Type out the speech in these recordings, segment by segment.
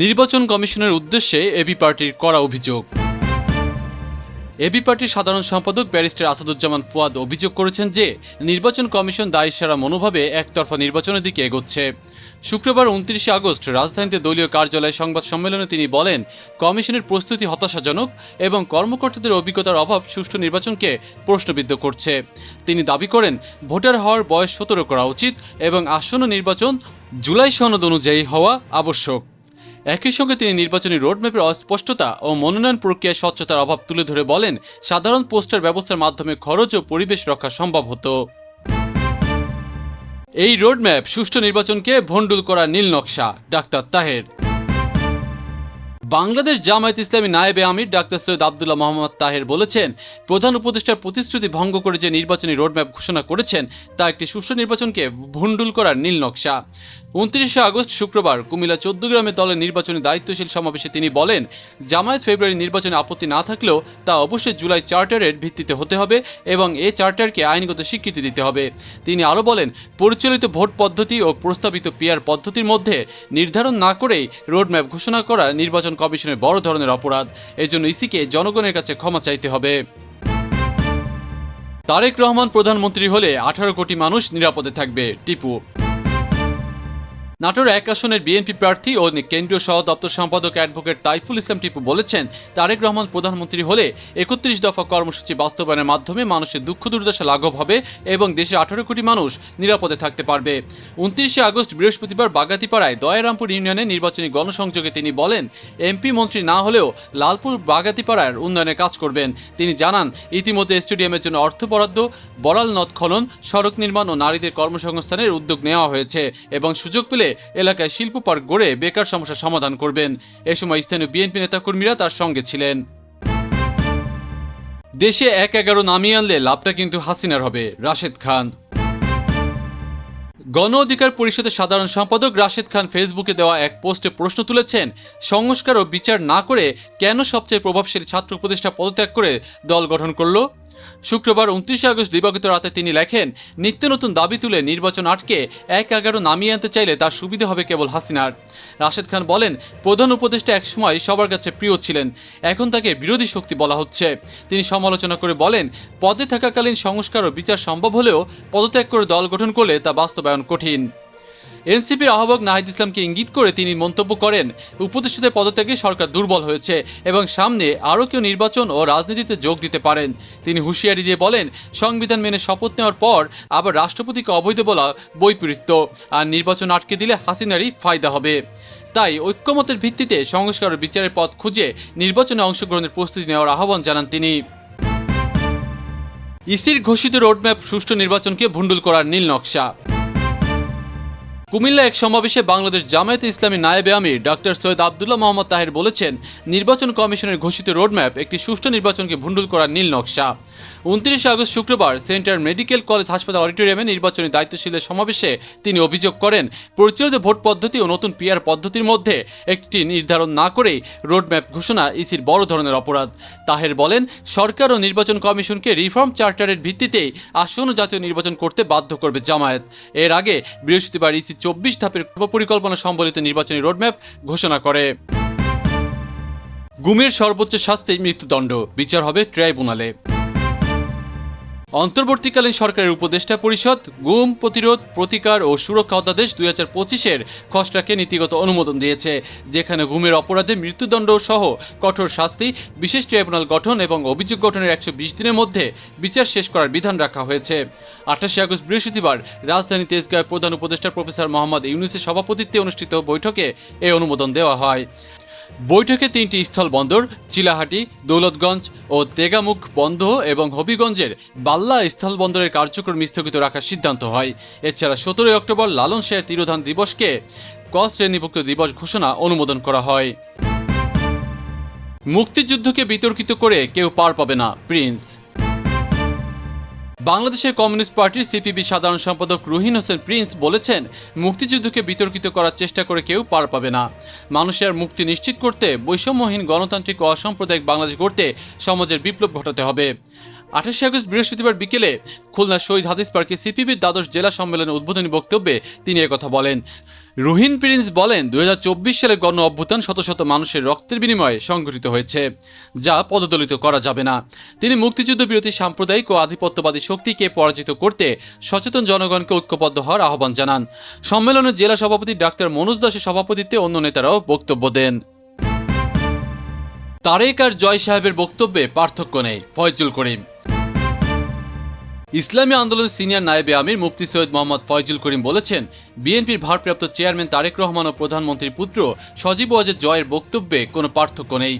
নির্বাচন কমিশনের উদ্দেশ্যে এবি পার্টির করা অভিযোগ। এবি পার্টির সাধারণ সম্পাদক ব্যারিস্টার আসাদুজ্জামান ফুয়াদ অভিযোগ করেছেন যে, নির্বাচন কমিশন দায়সারা মনোভাবে একতরফা নির্বাচনের দিকে এগোচ্ছে। শুক্রবার উনত্রিশে আগস্ট রাজধানীতে দলীয় কার্যালয়ে সংবাদ সম্মেলনে তিনি বলেন, কমিশনের প্রস্তুতি হতাশাজনক এবং কর্মকর্তাদের অভিজ্ঞতার অভাব সুষ্ঠু নির্বাচনকে প্রশ্নবিদ্ধ করছে। তিনি দাবি করেন, ভোটার হওয়ার বয়স সতেরো করা উচিত এবং আসন্ন নির্বাচন জুলাই সনদ অনুযায়ী হওয়া আবশ্যক। একই সঙ্গে তিনি নির্বাচনী রোডম্যাপের অস্পষ্টতা ও মনোনয়ন প্রক্রিয়ায় স্বচ্ছতার অভাব তুলে ধরে বলেন, সাধারণ পোস্টার ব্যবস্থার মাধ্যমে খরচ ও পরিবেশ রক্ষা সম্ভব হতো। এই রোডম্যাপ সুষ্ঠু নির্বাচনকে ভণ্ডুল করা নীল নকশা, ডাক্তার তাহের। বাংলাদেশ জামায়াত ইসলামী নায়েবে আমির ডাক্তার সৈয়দ আবদুল্লাহ মোহাম্মদ তাহের বলেছেন, প্রধান উপদেষ্টার প্রতিশ্রুতি ভঙ্গ করে যে নির্বাচনী রোডম্যাপ ঘোষণা করেছেন, তা একটি সুষ্ঠু নির্বাচনকে ভণ্ডুল করার নীল নকশা। উনত্রিশে আগস্ট শুক্রবার কুমিল্লা চোদ্দ গ্রামের দলের নির্বাচনী দায়িত্বশীল সমাবেশে তিনি বলেন, জামায়াত ফেব্রুয়ারি নির্বাচনে আপত্তি না থাকলেও তা অবশ্যই জুলাই চার্টারের ভিত্তিতে হতে হবে এবং এ চার্টারকে আইনগত স্বীকৃতি দিতে হবে। তিনি আরও বলেন, পরিচালিত ভোট পদ্ধতি ও প্রস্তাবিত পিয়ার পদ্ধতির মধ্যে নির্ধারণ না করেই রোডম্যাপ ঘোষণা করা নির্বাচন কমিশনের বড় ধরনের অপরাধ। এজন্য ইসিকে জনগণের কাছে ক্ষমা চাইতে হবে। তারেক রহমান প্রধানমন্ত্রী হলে আঠারো কোটি মানুষ নিরাপদে থাকবে। টিপু নাটোর এক আসনের বিএনপি প্রার্থী ও কেন্দ্রীয় সহ দপ্তর সম্পাদক অ্যাডভোকেট তাইফুল ইসলাম টিপু বলেছেন, তারেক রহমান প্রধানমন্ত্রী হলে একত্রিশ দফা কর্মসূচি বাস্তবায়নের মাধ্যমে মানুষের দুঃখ দুর্দশা লাঘব হবে এবং দেশের আঠারো কোটি মানুষ নিরাপদে থাকতে পারবে। উনত্রিশে আগস্ট বৃহস্পতিবার বাগাতিপাড়ায় দয়ারামপুর ইউনিয়নে নির্বাচনী গণসংযোগে তিনি বলেন, এমপি মন্ত্রী না হলেও লালপুর বাগাতিপাড়ার উন্নয়নে কাজ করবেন। তিনি জানান, ইতিমধ্যে স্টেডিয়ামের জন্য অর্থ বরাদ্দ, বড়াল নদ খনন, সড়ক নির্মাণ ও নারীদের কর্মসংস্থানের উদ্যোগ নেওয়া হয়েছে এবং সুযোগ পেলে এলাকায় শিল্প পার্ক গড়ে বেকার সমস্যার সমাধান করবেন। এ সময় স্থানীয় বিএনপি নেতাকর্মীরা তার সঙ্গে ছিলেন। দেশে এক এগারো নামিয়ে আনলে লাভটা কিন্তু হাসিনার হবে, রাশেদ খান। গণ অধিকার পরিষদের সাধারণ সম্পাদক রাশেদ খান ফেসবুকে দেওয়া এক পোস্টে প্রশ্ন তুলেছেন, সংস্কার ও বিচার না করে কেন সবচেয়ে প্রভাবশালী ছাত্র উপদেষ্টা পদত্যাগ করে দল গঠন করল? শুক্রবার উনত্রিশে আগস্ট দিবাগত রাতে তিনি লেখেন, নিত্য নতুন দাবি তুলে নির্বাচন আটকে এক এগারো নামিয়ে আনতে চাইলে তার সুবিধা হবে কেবল হাসিনার। রাশেদ খান বলেন, প্রধান উপদেষ্টা একসময় সবার কাছে প্রিয় ছিলেন, এখন তাকে বিরোধী শক্তি বলা হচ্ছে। তিনি সমালোচনা করে বলেন, পদে থাকাকালীন সংস্কার ও বিচার সম্ভব হলেও পদত্যাগ করে দল গঠন করলে তা বাস্তবায়ন কঠিন। এনসিপির আহ্বায়ক নাহিদ ইসলামকে ইঙ্গিত করে তিনি মন্তব্য করেন, উপদেষ্টাদের পদত্যাগে সরকার দুর্বল হয়েছে এবং সামনে আরও কেউ নির্বাচন ও রাজনীতিতে যোগ দিতে পারেন। তিনি হুঁশিয়ারি দিয়ে বলেন, সংবিধান মেনে শপথ নেওয়ার পর আবার রাষ্ট্রপতিকে অবৈধ বলা বৈপরীত্য, আর নির্বাচন আটকে দিলে হাসিনারই ফায়দা হবে। তাই ঐক্যমতের ভিত্তিতে সংস্কার ও বিচারের পথ খুঁজে নির্বাচনে অংশগ্রহণের প্রস্তুতি নেওয়ার আহ্বান জানান তিনি। ইসির ঘোষিত রোডম্যাপ সুষ্ঠু নির্বাচনকে ভুন্ডুল করার নীল নকশা। কুমিল্লা এক সমাবেশে বাংলাদেশ জামায়াতে ইসলামী নায়েবে আমির ডক্টর সৈয়দ আবদুল্লাহ মোহাম্মদ তাহের বলেছেন, নির্বাচন কমিশনের ঘোষিত রোডম্যাপ একটি সুষ্ঠু নির্বাচনকে ভুন্ডুল করার নীল নকশা। উনত্রিশে আগস্ট শুক্রবার সেন্টার মেডিকেল কলেজ হাসপাতাল অডিটোরিয়ামে নির্বাচনী দায়িত্বশীলের সমাবেশে তিনি অভিযোগ করেন, পরিচালিত ভোট পদ্ধতি ও নতুন পিয়ার পদ্ধতির মধ্যে একটি নির্ধারণ না করেই রোডম্যাপ ঘোষণা ইসির বড় ধরনের অপরাধ। তাহের বলেন, সরকার ও নির্বাচন কমিশনকে রিফর্ম চার্টারের ভিত্তিতেই আসন্ন জাতীয় নির্বাচন করতে বাধ্য করবে জামায়াত। এর আগে বৃহস্পতিবার ইসি চব্বিশ ধাপের পরিকল্পনা সম্বলিত নির্বাচনী রোডম্যাপ ঘোষণা করে। গুমের সর্বোচ্চ শাস্তি মৃত্যুদণ্ড, বিচার হবে ট্রাইব্যুনালে। অন্তর্বর্তীকালীন সরকারের উপদেষ্টা পরিষদ, গুম, প্রতিরোধ, প্রতিকার ও সুরক্ষা অধ্যাদেশ দুই হাজার পঁচিশের খসড়াকে নীতিগত অনুমোদন দিয়েছে, যেখানে গুমের অপরাধে মৃত্যুদণ্ড সহ কঠোর শাস্তি, বিশেষ ট্রাইব্যুনাল গঠন এবং অভিযোগ গঠনের একশো বিশ দিনের মধ্যে বিচার শেষ করার বিধান রাখা হয়েছে। আঠাশে আগস্ট বৃহস্পতিবার রাজধানী তেজগাঁয় প্রধান উপদেষ্টা প্রফেসর মোহাম্মদ ইউনুসের সভাপতিত্বে অনুষ্ঠিত বৈঠকে এই অনুমোদন দেওয়া হয়। বৈঠকে তিনটি স্থলবন্দর চিলাহাটি, দৌলতগঞ্জ ও তেগামুখ বন্ধ এবং হবিগঞ্জের বাল্লা স্থলবন্দরের কার্যক্রম স্থগিত রাখার সিদ্ধান্ত হয়। এছাড়া সতেরোই অক্টোবর লালন শেয়ার তিরোধান দিবসকে ক শ্রেণীভুক্ত দিবস ঘোষণা অনুমোদন করা হয়। মুক্তিযুদ্ধকে বিতর্কিত করে কেউ পার পাবে না, প্রিন্স। বাংলাদেশের কমিউনিস্ট পার্টির সিপিবি সাধারণ সম্পাদক রুহিন হোসেন প্রিন্স বলেছেন, মুক্তিযুদ্ধকে বিতর্কিত করার চেষ্টা করে কেউ পার পাবে না। মানুষের মুক্তি নিশ্চিত করতে বৈষম্যহীন গণতান্ত্রিক ও অসাম্প্রদায়িক বাংলাদেশ গড়তে সমাজের বিপ্লব ঘটাতে হবে। আঠাশে আগস্ট বৃহস্পতিবার বিকেলে খুলনা শহীদ হাদিস পার্কে সিপিবির দ্বাদশ জেলা সম্মেলনে উদ্বোধনী বক্তব্যে তিনি একথা বলেন। রুহিন প্রিন্স বলেন, দুই হাজার চব্বিশ সালের গণ অভ্যুত্থান শত শত মানুষের রক্তের বিনিময়ে সংঘটিত হয়েছে, যা পদদলিত করা যাবে না। তিনি মুক্তিযুদ্ধ বিরোধী সাম্প্রদায়িক ও আধিপত্যবাদী শক্তিকে পরাজিত করতে সচেতন জনগণকে ঐক্যবদ্ধ হওয়ার আহ্বান জানান। সম্মেলনে জেলা সভাপতি ডাক্তার মনোজ দাসের সভাপতিত্বে অন্য নেতারাও বক্তব্য দেন। তারেক আর জয় সাহেবের বক্তব্যে পার্থক্য নেই, ফয়জুল করিম। ইসলামী আন্দোলন সিনিয়র নায়েবে আমির মুফতি সৈয়দ মোহাম্মদ ফয়জুল করিম বলেছেন, বিএনপির ভারপ্রাপ্ত চেয়ারম্যান তারেক রহমান ও প্রধানমন্ত্রীর পুত্র সজীব ওয়াজেদ জয়ের বক্তব্যে কোনো পার্থক্য নেই।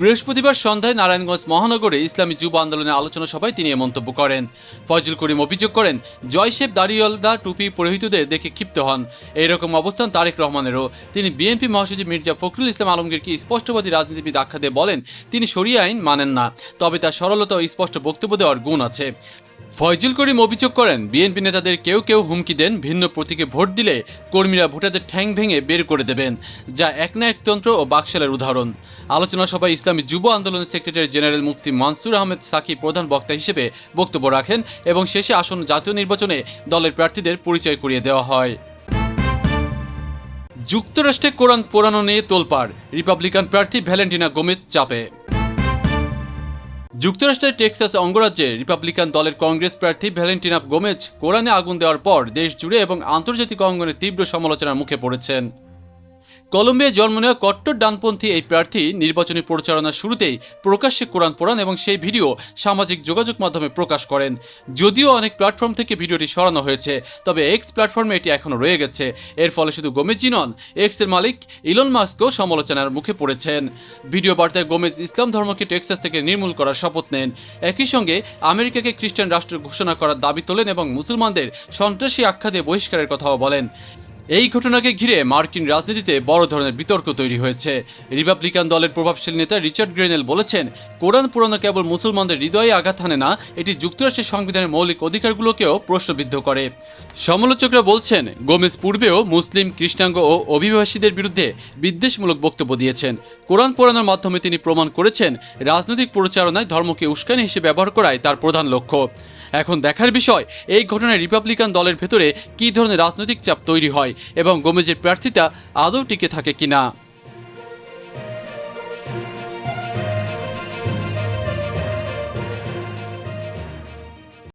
বৃহস্পতিবার সন্ধ্যায় নারায়ণগঞ্জ মহানগরে ইসলামী যুব আন্দোলনের আলোচনা সভায় তিনি এ মন্তব্য করেন। ফয়জুল করিম অভিযোগ করেন জয়শেব দাড়িওয়ালদা টুপি পরিহিতদের দেখে ক্ষিপ্ত হন। এইরকম অবস্থান তারেক রহমানেরও। তিনি বিএনপি মহাসচিব মির্জা ফখরুল ইসলাম আলমগীরকে স্পষ্টবাদী রাজনীতিবিদ আখ্যা দিয়ে বলেন, তিনি সরিয়ে আইন মানেন না, তবে তার সরলতা ও স্পষ্ট বক্তব্য দেওয়ার গুণ আছে। ফয়জুল করিম অভিযোগ করেন, বিএনপি নেতাদের কেউ কেউ হুমকি দেন, ভিন্ন প্রতীকে ভোট দিলে কর্মীরা ভোটারদের ঠ্যাং ভেঙে বের করে দেবেন, যা এক না একতন্ত্র ও বাকশালের উদাহরণ। আলোচনা সভায় ইসলামী যুব আন্দোলনের সেক্রেটারি জেনারেল মুফতি মানসুর আহমেদ সাকি প্রধান বক্তা হিসেবে বক্তব্য রাখেন এবং শেষে আসন্ন জাতীয় নির্বাচনে দলের প্রার্থীদের পরিচয় করিয়ে দেওয়া হয়। যুক্তরাষ্ট্রে কোরআন পোড়ানো নিয়ে তোলপাড়, রিপাবলিকান প্রার্থী ভ্যালেন্টিনা গোমেজ চাপে। যুক্তরাষ্ট্রের টেক্সাস অঙ্গরাজ্যে রিপাবলিকান দলের কংগ্রেস প্রার্থী ভ্যালেন্টিনা গোমেজ কোরআনে আগুন দেওয়ার পর দেশ জুড়ে এবং আন্তর্জাতিক অঙ্গনে তীব্র সমালোচনার মুখে পড়েছেন। কলম্বিয়ায় জন্ম নেওয়া কট্টর ডানপন্থী এই প্রার্থী নির্বাচনী প্রচারণার শুরুতেই প্রকাশ্যে কোরআন পড়ান এবং সেই ভিডিও সামাজিক যোগাযোগ মাধ্যমে প্রকাশ করেন। যদিও অনেক প্ল্যাটফর্ম থেকে ভিডিওটি সরানো হয়েছে, তবে এক্স প্ল্যাটফর্মে এটি এখনও রয়ে গেছে। এর ফলে শুধু গোমেজই নন এক্সের মালিক ইলন মাস্কও সমালোচনার মুখে পড়েছেন। ভিডিও বার্তায় গোমেজ ইসলাম ধর্মকে টেক্সাস থেকে নির্মূল করার শপথ নেন। একই সঙ্গে আমেরিকাকে খ্রিস্টান রাষ্ট্র ঘোষণা করার দাবি তোলেন এবং মুসলমানদের সন্ত্রাসী আখ্যা দিয়ে বহিষ্কারের কথাও বলেন। এই ঘটনাকে ঘিরে মার্কিন রাজনীতিতে বড় ধরনের বিতর্ক তৈরি হয়েছে। রিপাবলিকান দলের প্রভাবশালী নেতা রিচার্ড গ্রেনেল বলেছেন, কোরআন পুরানো কেবল মুসলমানদের হৃদয়ে আঘাত হানে না, এটি যুক্তরাষ্ট্রের সংবিধানের মৌলিক অধিকারগুলোকেও প্রশ্নবিদ্ধ করে। সমালোচকরা বলছেন, গোমেজ পূর্বেও মুসলিম কৃষ্ণাঙ্গ ও অভিবাসীদের বিরুদ্ধে বিদ্বেষমূলক বক্তব্য দিয়েছেন। কোরআন পোড়ানোর মাধ্যমে তিনি প্রমাণ করেছেন, রাজনৈতিক প্রচারণায় ধর্মকে উস্কানি হিসেবে ব্যবহার করাই তার প্রধান লক্ষ্য। এখন দেখার বিষয়, এই ঘটনায় রিপাবলিকান দলের ভেতরে কী ধরনের রাজনৈতিক চাপ তৈরি হয়? এবং গোমেজের প্রার্থিতা আদৌ টিকে থাকে কিনা।